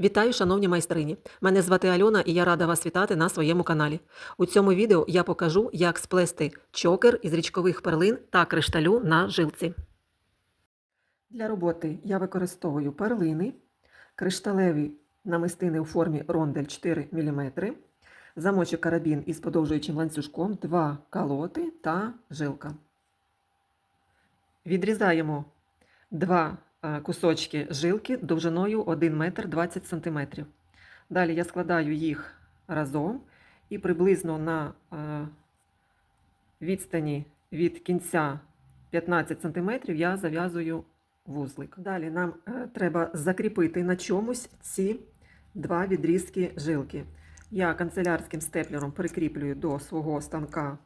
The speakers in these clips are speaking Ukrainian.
Вітаю, шановні майстрині! Мене звати Альона і я рада вас вітати на своєму каналі. У цьому відео я покажу, як сплести чокер із річкових перлин та кришталю на жилці. Для роботи я використовую перлини, кришталеві намистини у формі рондель 4 мм, замочок карабін із подовжуючим ланцюжком, два калоти та жилка. Відрізаємо два кусочки жилки довжиною 1 метр 20 см. Далі я складаю їх разом і приблизно на е, відстані від кінця 15 см я зав'язую вузлик. Далі нам е, треба закріпити на чомусь ці два відрізки жилки. Я канцелярським степлером прикріплюю до свого станка,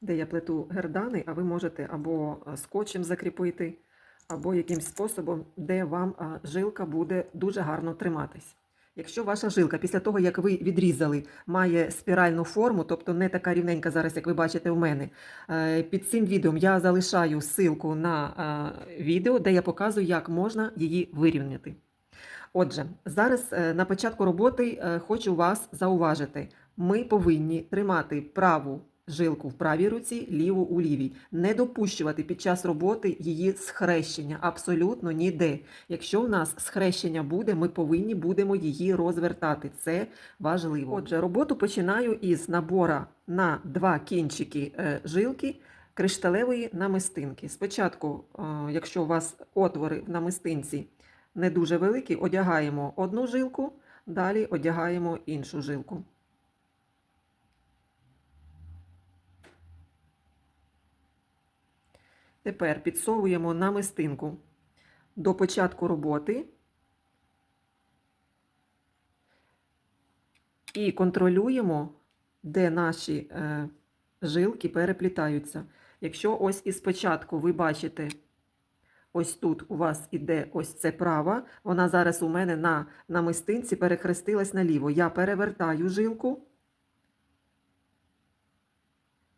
де я плету гердани, а ви можете або е, скотчем закріпити, або якимсь способом, де вам жилка буде дуже гарно триматись. Якщо ваша жилка після того, як ви відрізали, має спіральну форму, тобто не така рівненька зараз, як ви бачите у мене, е, під цим відео я залишаю ссылку на відео, де я показую, як можна її вирівняти. Отже, зараз е, на початку роботи е, хочу вас зауважити: ми повинні тримати праву жилку в правій руці, ліву у лівій. Не допущувати під час роботи її схрещення абсолютно ніде. Якщо в нас схрещення буде, ми повинні будемо її розвертати. Це важливо. Отже, роботу починаю із набора на два кінчики е, жилки кришталевої намистинки. Спочатку, е, якщо у вас отвори в намистинці не дуже великі, одягаємо одну жилку, далі одягаємо іншу жилку. Тепер підсовуємо намистинку до початку роботи і контролюємо, де наші е, жилки переплітаються. Якщо ось із початку ви бачите, ось тут у вас іде ось це права, вона зараз у мене на намистинці перехрестилась наліво. Я перевертаю жилку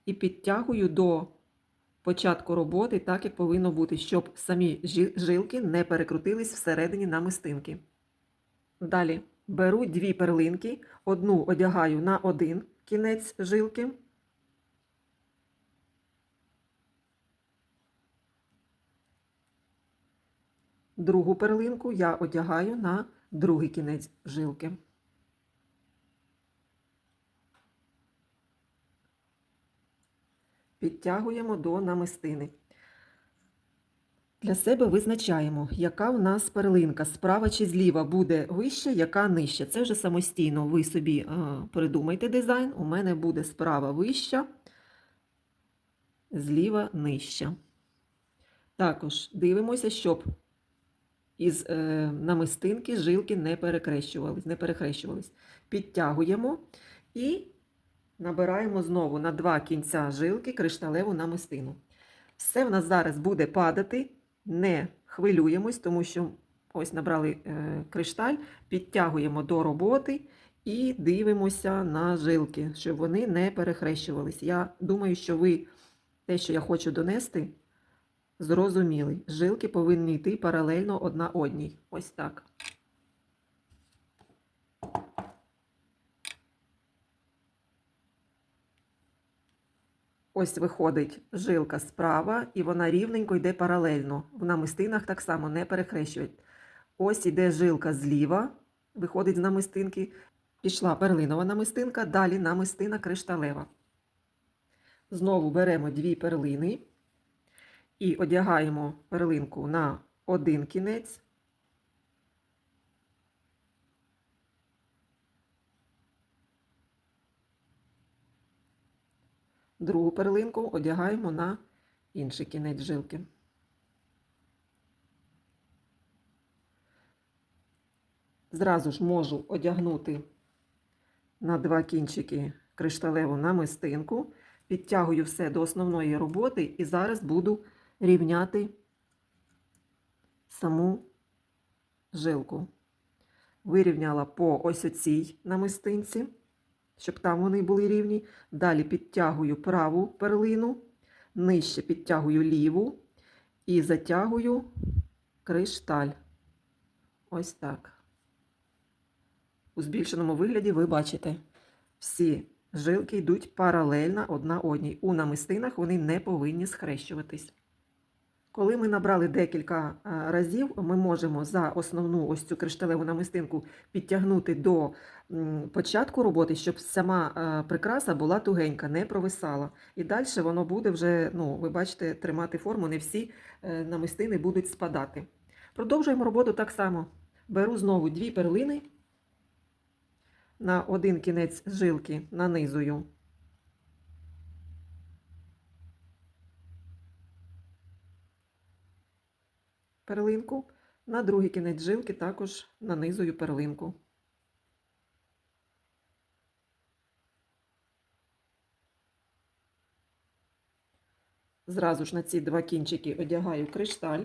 і підтягую до початку роботи так, як повинно бути, щоб самі жилки не перекрутились всередині намистинки. Далі беру дві перлинки, одну одягаю на один кінець жилки. Другу перлинку я одягаю на другий кінець жилки. Підтягуємо до намистини. Для себе визначаємо, яка в нас перлинка справа чи зліва буде вища, яка нижча. Це вже самостійно ви собі а, придумайте дизайн. У мене буде справа вища, зліва нижча. Також дивимося, щоб із е, намистинки жилки не перекрещувались, не перехрещувались. Підтягуємо і набираємо знову на два кінця жилки кришталеву намистину. Все в нас зараз буде падати, не хвилюємось, тому що ось набрали е, кришталь, підтягуємо до роботи і дивимося на жилки, щоб вони не перехрещувались. Я думаю, що ви те, що я хочу донести, зрозуміли. Жилки повинні йти паралельно одна одній. Ось так. Ось виходить жилка справа, і вона рівненько йде паралельно. В намистинах так само не перехрещують. Ось іде жилка зліва, виходить з намистинки. Пішла перлинова намистинка, далі намистина кришталева. Знову беремо дві перлини і одягаємо перлинку на один кінець. Другу перлинку одягаємо на інший кінець жилки. Зразу ж можу одягнути на два кінчики кришталеву намистинку, підтягую все до основної роботи і зараз буду рівняти саму жилку. Вирівняла по ось оцій намистинці щоб там вони були рівні. Далі підтягую праву перлину, нижче підтягую ліву і затягую кришталь. Ось так. у збільшеному вигляді ви бачите, всі жилки йдуть паралельно одна одній. У намистинах вони не повинні схрещуватись. Коли ми набрали декілька е, разів, ми можемо за основну ось цю кришталеву намистинку підтягнути до початку роботи, щоб сама е, прикраса була тугенька, не провисала. І далі воно буде вже, ну, ви бачите, тримати форму, не всі е, намистини будуть спадати. Продовжуємо роботу так само. Беру знову дві перлини, на один кінець жилки нанизую перлинку, на другий кінець жилки також нанизую перлинку. Зразу ж на ці два кінчики одягаю кришталь.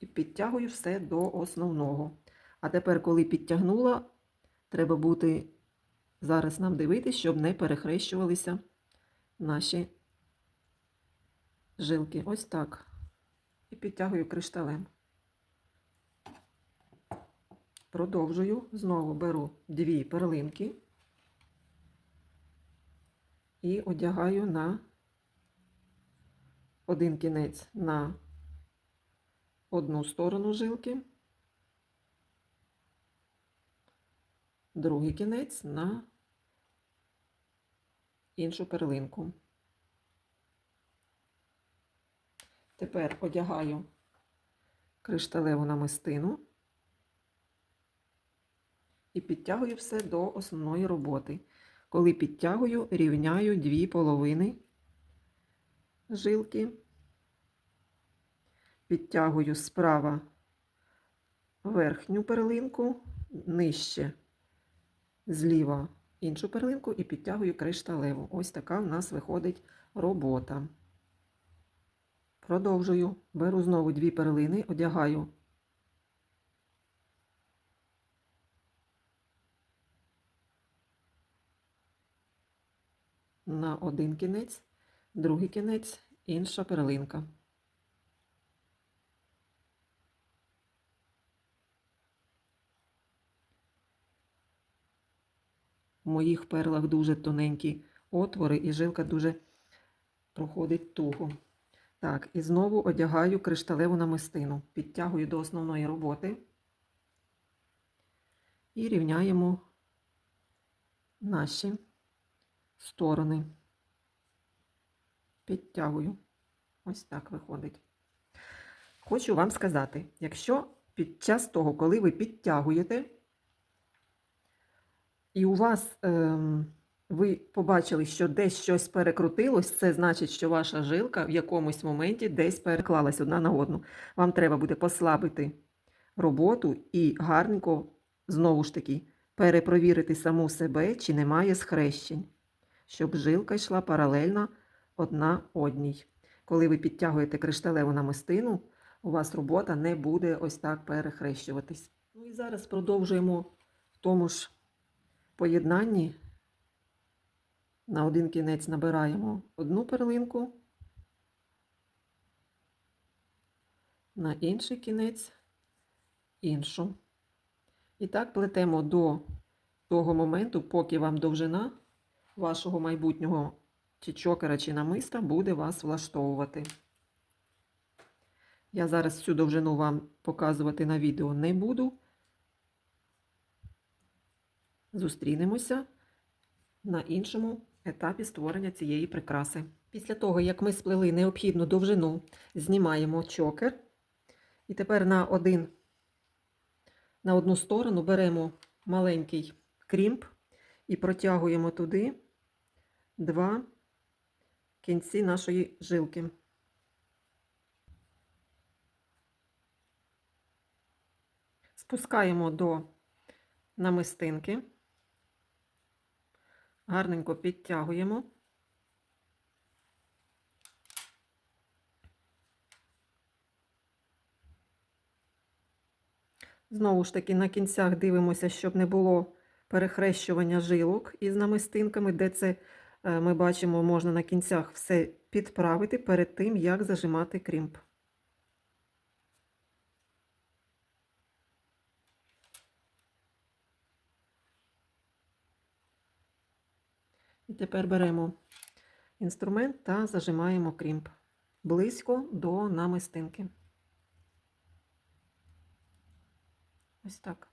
І підтягую все до основного. А тепер, коли підтягнула, треба бути зараз нам дивитися, щоб не перехрещувалися наші жилки. Ось так. І підтягую кришталем. Продовжую, знову беру дві перлинки і одягаю на один кінець на одну сторону жилки, другий кінець на іншу перлинку. Тепер одягаю кришталеву намистину і підтягую все до основної роботи. Коли підтягую, рівняю дві половини жилки, підтягую справа верхню перлинку, нижче зліва іншу перлинку і підтягую кришталеву. Ось така в нас виходить робота. Продовжую. Беру знову дві перлини, одягаю на один кінець, другий кінець, інша перлинка. Моїх перлах дуже тоненькі отвори, і жилка дуже проходить туго. Так, і знову одягаю кришталеву намистину, підтягую до основної роботи і рівняємо наші сторони. Підтягую. Ось так виходить. Хочу вам сказати, якщо під час того, коли ви підтягуєте, і у вас ем, ви побачили, що десь щось перекрутилось, це значить, що ваша жилка в якомусь моменті десь переклалась одна на одну. Вам треба буде послабити роботу і гарненько, знову ж таки, перепровірити саму себе, чи немає схрещень, щоб жилка йшла паралельно одна одній. Коли ви підтягуєте кришталеву намистину, у вас робота не буде ось так перехрещуватись. Ну і зараз продовжуємо в тому ж поєднанні. На один кінець набираємо одну перлинку, на інший кінець іншу. І так плетемо до того моменту, поки вам довжина вашого майбутнього чи чокера, чи намиста буде вас влаштовувати. Я зараз цю довжину вам показувати на відео не буду. Зустрінемося на іншому етапі створення цієї прикраси. Після того, як ми сплели необхідну довжину, знімаємо чокер. І тепер на, один, на одну сторону беремо маленький крімп і протягуємо туди два кінці нашої жилки. Спускаємо до намистинки, гарненько підтягуємо. Знову ж таки, на кінцях дивимося, щоб не було перехрещування жилок із намистинками, де це е, ми бачимо, можна на кінцях все підправити перед тим, як зажимати крімп. Тепер беремо інструмент та зажимаємо крімп близько до намистинки. Ось так.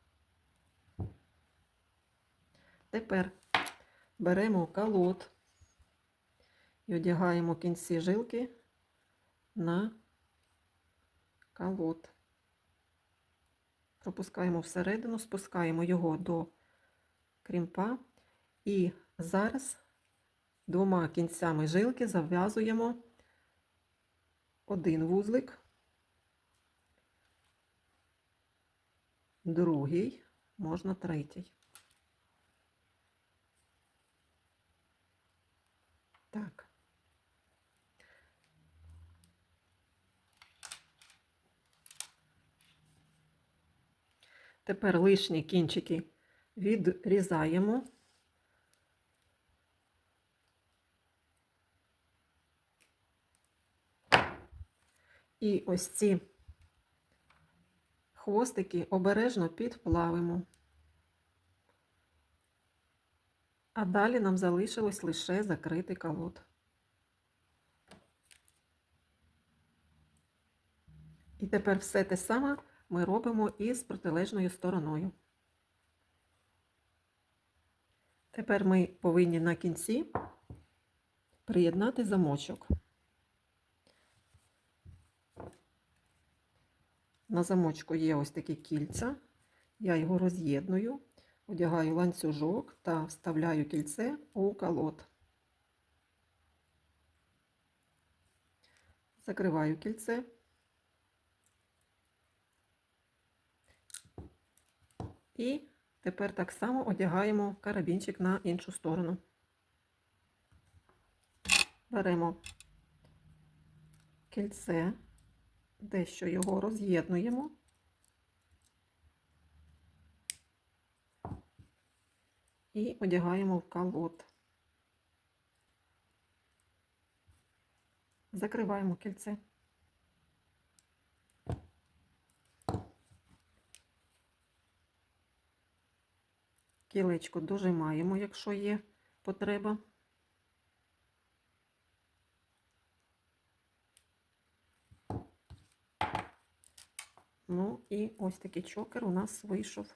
Тепер беремо калот і одягаємо кінці жилки на калот. Пропускаємо всередину, спускаємо його до крімпа і зараз двома кінцями жилки зав'язуємо один вузлик, другий, можна третій. Так. Тепер лишні кінчики відрізаємо. І ось ці хвостики обережно підплавимо. А далі нам залишилось лише закрити колод. І тепер все те саме ми робимо і з протилежною стороною. Тепер ми повинні на кінці приєднати замочок. На замочку є ось такі кільця. Я його роз'єдную, одягаю ланцюжок та вставляю кільце у колод. Закриваю кільце. І тепер так само одягаємо карабінчик на іншу сторону. Беремо кільце, дещо його роз'єднуємо. І одягаємо в колод. Закриваємо кільце. Кілечко дожимаємо, якщо є потреба. Ну і ось такий чокер у нас вийшов.